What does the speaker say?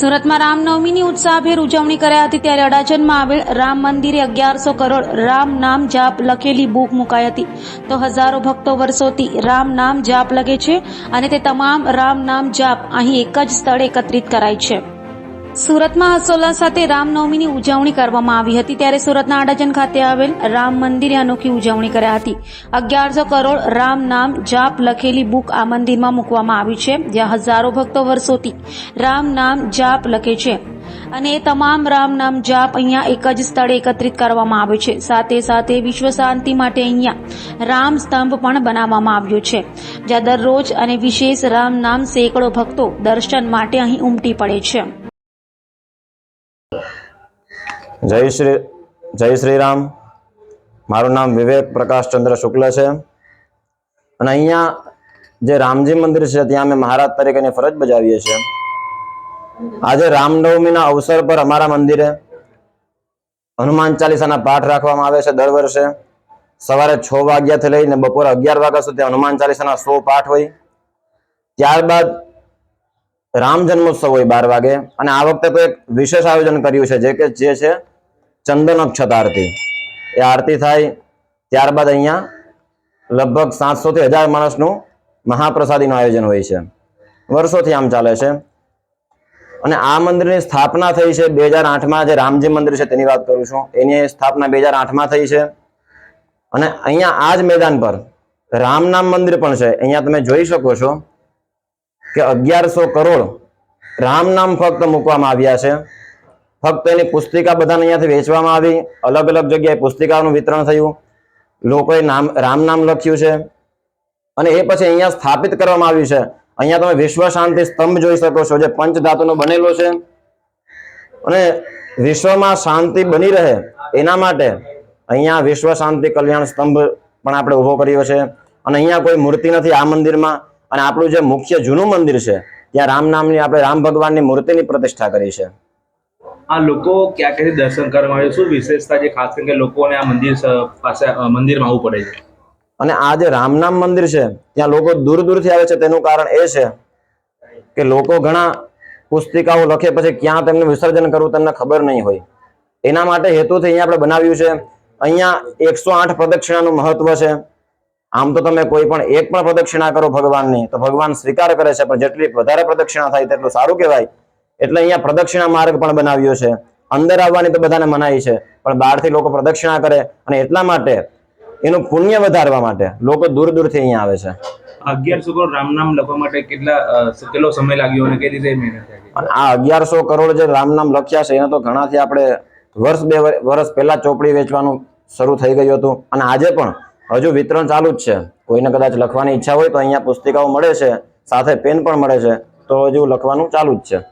સુરતમાં રામનવમીની ઉત્સાહભેર ઉજવણી કર્યા હતી ત્યારે અડાજણમાં આવેલ રામ મંદિરે અગિયારસો કરોડ રામ નામ જાપ લખેલી બુક મુકાઈ હતી. તો હજારો ભક્તો વર્ષોથી રામ નામ જાપ લગે છે અને તે તમામ રામ નામ જાપ અહીં એક જ સ્થળે એકત્રિત કરાય છે. સુરતમાં હર્ષોલ્લાસ સાથે રામનવમીની ઉજવણી કરવામાં આવી હતી. ત્યારે સુરતના અડાજણ ખાતે આવેલ રામ મંદિરે અનોખી ઉજવણી કર્યા હતી. અગિયારસો કરોડ રામ નામ જાપ લખેલી બુક આ મંદિરમાં મૂકવામાં આવી છે, જ્યાં હજારો ભક્તો વર્ષોથી રામ નામ જાપ લખે છે. અને એ તમામ રામ નામ જાપ અહીંયા એક જ સ્થળે એકત્રિત કરવામાં આવે છે. સાથે સાથે વિશ્વ શાંતિ માટે અહીંયા રામ સ્તંભ પણ બનાવવામાં આવ્યો છે, જ્યાં દરરોજ અને વિશેષ રામ નામ સેંકડો ભક્તો દર્શન માટે અહીં ઉમટી પડે છે. જય શ્રી જય શ્રી રામ મારું નામ વિવેક પ્રકાશ ચંદ્ર શુક્લ છે. અને અહીંયા જે રામજી મંદિર છે, ત્યાં અમે મહારાજ તરીકેની ફરજ બજાવીએ છીએ. આજે રામનવમીના અવસર પર અમારા મંદિરે હનુમાન ચાલીસાના પાઠ રાખવામાં આવે છે દર વર્ષે. સવારે છ વાગ્યાથી લઈને બપોરે અગિયાર વાગ્યા સુધી હનુમાન ચાલીસાના સો પાઠ હોય. ત્યારબાદ રામ જન્મોત્સવ હોય બાર વાગે. અને આ વખતે તો એક વિશેષ આયોજન કર્યું છે, જે કે જે છે ચંદન અક્ષત આરતી. એ આરતી થાય ત્યારબાદ અહીંયા લગભગ સાતસોથી હજાર માણસનું મહાપ્રસાદીનું આયોજન હોય છે. વર્ષોથી આમ ચાલે છે. અને આ મંદિરની સ્થાપના થઈ છે બે હજાર આઠમાં. જે રામજી મંદિર છે તેની વાત કરું છું. એની સ્થાપના બે હજાર આઠમાં થઈ છે. અને અહીંયા આ જ મેદાન પર રામ નામ મંદિર પણ છે. અહીંયા તમે જોઈ શકો છો કે અગિયારસો કરોડ રામ નામ ફક્ત મૂકવામાં આવ્યા છે. ફક્ત એની પુસ્તિકા બધાને અહીંયાથી વેચવામાં આવી. અલગ અલગ જગ્યાએ પુસ્તિકાનું વિતરણ થયું. લોકોએ નામ, રામ નામ લખ્યું છે. અને એ પછી અહીંયા સ્થાપિત કરવામાં આવ્યું છે. અહીંયા તમે વિશ્વ શાંતિ સ્તંભ જોઈ શકો છો, જે પંચ બનેલો છે. અને વિશ્વમાં શાંતિ બની રહે એના માટે અહીંયા વિશ્વ શાંતિ કલ્યાણ સ્તંભ પણ આપણે ઊભો કર્યો છે. અને અહીંયા કોઈ મૂર્તિ નથી આ મંદિરમાં. અને આપણું જે મુખ્ય જૂનું મંદિર છે, ત્યાં રામ નામની આપણે રામ ભગવાનની મૂર્તિની પ્રતિષ્ઠા કરી છે. આ લોકો ક્યાં ક્યાંથી દર્શન કરવા આવે શું વિશેષતા છે? ખાસ કરીને લોકોને આ મંદિર પાસે મંદિરમાં આવવું પડે છે. અને આ જે રામનામ મંદિર છે, ત્યાં લોકો દૂર દૂરથી આવે છે, તેનું કારણ એ છે કે લોકો ઘણા પુસ્તિકાઓ લખે પછી ક્યાં તેમને વિસર્જન કરવું તેમને ખબર નહીં હોય. એના માટે હેતુથી અહીંયા આપણે બનાવ્યું છે, અહીંયા એકસો આઠ પ્રદક્ષિણાનું મહત્વ છે. આમ તો તમે કોઈ પણ એક પણ પ્રદક્ષિણા કરો ભગવાનની, તો ભગવાન સ્વીકાર કરે છે, પણ જેટલી વધારે પ્રદક્ષિણા થાય તેટલું સારું કહેવાય. એટલે અહીંયા પ્રદક્ષિણા માર્ગ પણ બનાવ્યો છે. અંદર આવવાની તો બધાને મનાઈ છે પણ બહારથી લોકો પ્રદક્ષિણા કરે અને એટલા માટે એનું પુણ્ય વધારવા માટે લોકો દૂર દૂરથી અહીંયા આવે છે. અગિયારસો કરોડ રામ નામ લખવા માટે કેટલા કેટલો સમય લાગ્યો અને કઈ રીતે મહેનત આ અગિયારસો કરોડ જે રામ નામ લખ્યા છે એને તો ઘણાથી આપણે વર્ષ બે વર્ષ પહેલા ચોપડી વેચવાનું શરૂ થઈ ગયું હતું. અને આજે પણ હજુ વિતરણ ચાલુ જ છે. કોઈને કદાચ લખવાની ઈચ્છા હોય તો અહીંયા પુસ્તિકાઓ મળે છે સાથે પેન પણ મળે છે તો હજુ લખવાનું ચાલુ જ છે.